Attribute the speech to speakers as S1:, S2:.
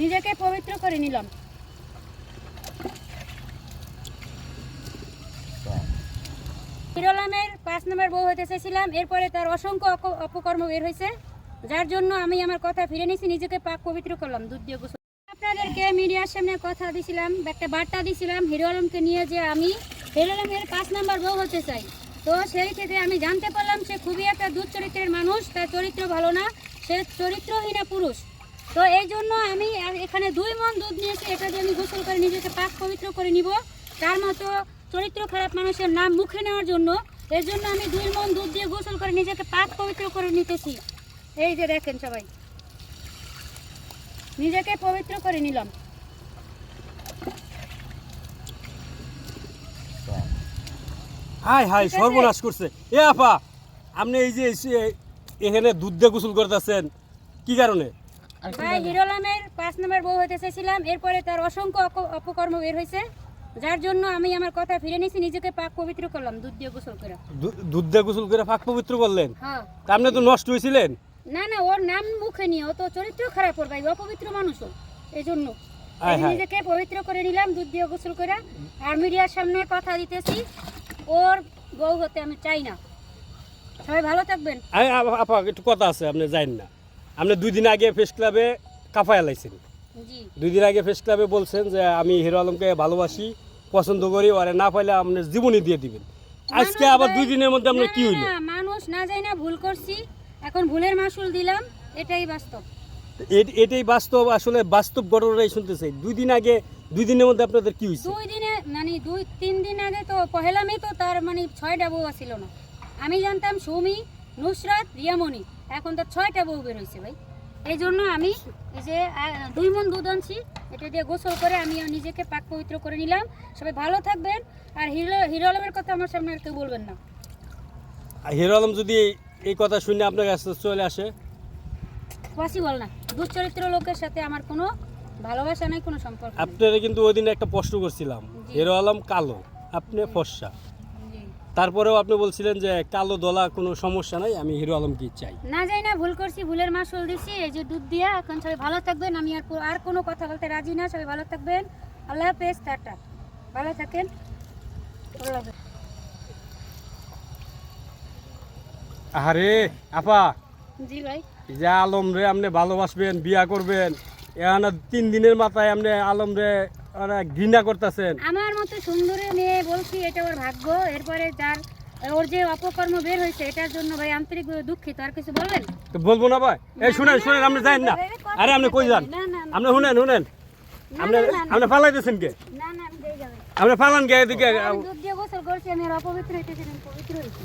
S1: নিজেকে পবিত্র করে নিলাম। হিরোলামের পাঁচ নম্বর বউ হতে চেয়েছিলাম। এরপরে তার অসংখ্য অপকর্ম বের হয়েছে, যার জন্য আমি আমার কথা ফিরে নিয়েছি, নিজেকে পাক পবিত্র করলাম, দুধ দিয়ে গোসল। আপনাদেরকে মিডিয়ার সামনে কথা দিছিলাম, একটা বার্তা দিছিলাম, হিরো আলমকে নিয়ে যে আমি হিরো আলমের পাঁচ নম্বর বউ হতে চাই। তো সেই থেকে আমি জানতে পারলাম, সে খুবই একটা দুধ চরিত্রের মানুষ, তার চরিত্র ভালো না, সে চরিত্রহীনা পুরুষ। তো এই জন্য আমি এখানে দুই মন দুধ নিয়েছি এটা দিয়ে আমি গোসল করে নিজেকে পাক পবিত্র করে নিব। তার মতো চরিত্র খারাপ মানুষের নাম মুখে নেওয়ার জন্য এর জন্য আমি দুই মন দুধ দিয়ে গোসল করে নিজেকে পাক পবিত্র করে নিতেছি। এই যে দেখেন সবাই নিজেকে পবিত্র করে নিলাম।
S2: হাই হাই সর্বনাশ করছে। এ আপা আপনি এই যে এখানে দুধ দিয়ে গোসল করতেছেন কি কারণে?
S1: ভাই হিরোলামের পাঁচ নম্বর বউ হতে চেয়েছিলাম এরপরে তার অসংখ্য অপকর্ম বের হয়েছে যার জন্য আমি আমার কথা ফিরে নিজেকে পাক পবিত্র করলাম দুধ দিয়ে গোসল করে।
S2: দুধ দিয়ে গোসল করে ফাঁক পবিত্র করলেন?
S1: হ্যাঁ।
S2: আপনি তো নষ্ট হয়েছিলেন
S1: না না ওর নাম মুখে নিয়ে ও তো চরিত্র খারাপ ওর ভাই অপবিত্র মানুষও এই জন্য আমি নিজেকে পবিত্র করে নিলাম দুধ দিয়ে গোসল করে। আর মিডিয়ার সামনে কথা দিতেছি ওর বউ হতে আমি চাই না। সবাই ভালো থাকবেন।
S2: আপা একটু কথা আছে আপনি জানেন না। আপনি দুই দিন আগে ফেস ক্লাবে কাফায় লাইছেন দুই দিন আগে ফেস ক্লাবে বলছেন যে আমি হিরো আলমকে ভালোবাসি পছন্দ করি ওরে না পাইলে আপনি জীবনই দিয়ে দিবেন। আজকে আবার দুই দিনের মধ্যে আপনার কি হইল?
S1: মানুষ না যায় না ভুল করছি। এখন ভুলের মাসুল দিলাম এটাই বাস্তব।
S2: এটাই বাস্তব আসলে বাস্তব ঘটনাটাই শুনতে চাই দুই দিন আগে দুই দিনের মধ্যে আপনাদের কি হয়েছে
S1: দুই দিনে মানে দুই তিন দিন আগে তো পহেলা মে তো তার মানে ছয়টা বউ ছিল না। আমি জানতাম সুমি নুসরাত রিয়ামণি। এখন তো ছয়টা বউ বের হয়েছে ভাই। এই জন্য আমি এই যে দুই মন দুধ আনছি এটা দিয়ে গোসল করে আমি নিজেকে পাক পবিত্র করে নিলাম। সবাই ভালো থাকবেন। আর হিরো হিরো আলমের কথা আমার সামনে আর কেউ বলবেন না।
S2: আর হিরো আলম যদি এই কথা শুনে আপনার কাছে চলে আসে?
S1: পসিবল না। দুশ্চরিত্র লোকের সাথে আমার কোনো ভালোবাসা নাই কোনো সম্পর্ক।
S2: আপনারা কিন্তু ওই দিন একটা প্রশ্ন করছিলাম। হিরো আলম কালো আপনি ফর্সা। তারপরেও আপনি বলছিলেন যে কালো দলা কোনো সমস্যা নাই আমি হিরো আলমকে চাই।
S1: না যাই না ভুল করছি ভুলের মাসুল দিছি এই যে দুধ দিয়া এখন সবাই ভালো থাকবেন আমি আর আর কোনো কথা বলতে রাজি না সবাই ভালো থাকবেন। আল্লাহ হাফেজ টাটা। ভালো থাকেন। আল্লাহ
S2: আরে আপা।
S1: জি ভাই।
S2: যে আলম রে আপনি ভালোবাসবেন বিয়া করবেন এখানে তিন দিনের মাথায় আপনি আলম রে মানে ঘৃণা করতেছেন।
S1: আমার মতো সুন্দরী মেয়ে বলছি এটা ওর ভাগ্য। এরপরে তার ওর যে অপকর্ম বের হয়েছে এটার জন্য ভাই আন্তরিক দুঃখিত। আর কিছু বলবেন?
S2: তো বলব না ভাই? এই শুনেন শুনেন আপনি যান না। আরে আপনি কই যান? আপনি শুনেন শুনেন। আপনি
S1: না, না, না।
S2: কে?
S1: না না আমি যাই যাবেন
S2: আপনি ফালান কে এদিকে
S1: দুধ দিয়ে গোসল করছি আমি অপবিত্র হইতেছি পবিত্র হয়েছি